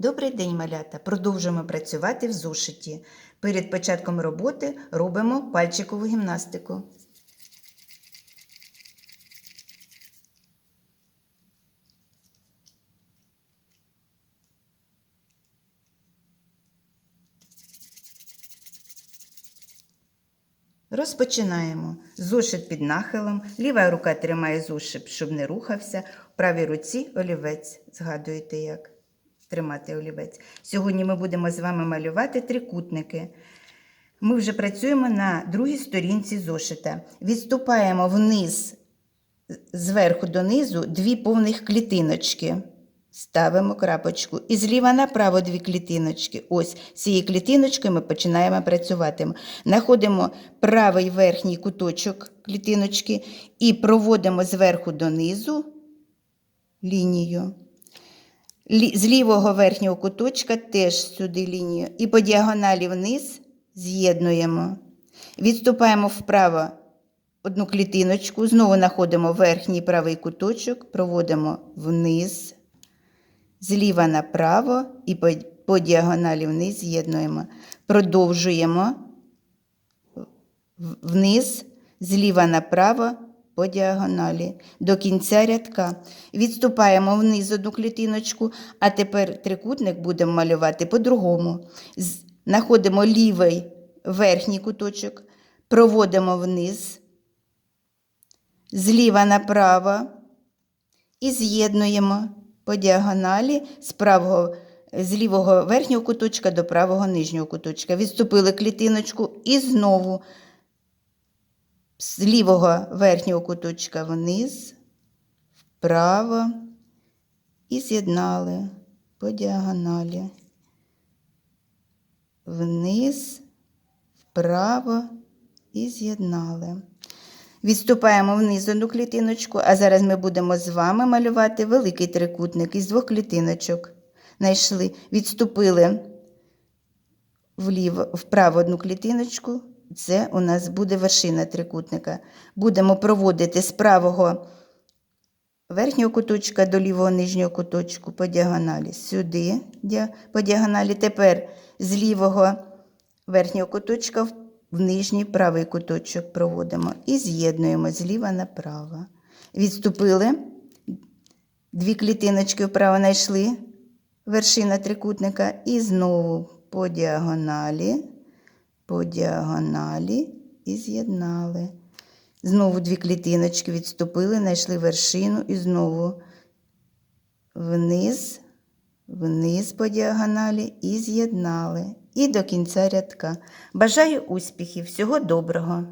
Добрий день, малята! Продовжуємо працювати в зошиті. Перед початком роботи робимо пальчикову гімнастику. Розпочинаємо. Зошит під нахилом, ліва рука тримає зошит, щоб не рухався. В правій руці олівець. Згадуєте, як тримати олівець. Сьогодні ми будемо з вами малювати трикутники. Ми вже працюємо на другій сторінці зошита. Відступаємо вниз, зверху донизу, дві повних клітиночки. Ставимо крапочку. І зліва направо дві клітиночки. Ось цією клітиночкою ми починаємо працювати. Знаходимо правий верхній куточок клітиночки і проводимо зверху донизу лінію. З лівого верхнього куточка теж сюди лінію. І по діагоналі вниз з'єднуємо. Відступаємо вправо одну клітиночку, знову знаходимо верхній правий куточок, проводимо вниз, зліва направо і по діагоналі вниз з'єднуємо. Продовжуємо вниз, зліва направо по діагоналі до кінця рядка. Відступаємо вниз одну клітиночку, а тепер трикутник будемо малювати по-другому. Знаходимо лівий верхній куточок, проводимо вниз, зліва направо і з'єднуємо по діагоналі з правого, з лівого верхнього куточка до правого нижнього куточка. Відступили клітиночку і знову з лівого верхнього куточка вниз, вправо і з'єднали по діагоналі. Вниз, вправо і з'єднали. Відступаємо вниз одну клітиночку, а зараз ми будемо з вами малювати великий трикутник із двох клітиночок. Найшли, відступили вліво, вправо одну клітиночку. Це у нас буде вершина трикутника. Будемо проводити з правого верхнього куточка до лівого нижнього куточку по діагоналі. Сюди по діагоналі. Тепер з лівого верхнього куточка в нижній правий куточок проводимо і з'єднуємо зліва направо. Відступили, дві клітиночки вправо знайшли, вершина трикутника, і знову по діагоналі, по діагоналі і з'єднали. Знову дві клітиночки відступили, знайшли вершину і знову вниз, вниз по діагоналі і з'єднали. І до кінця рядка. Бажаю успіхів, всього доброго!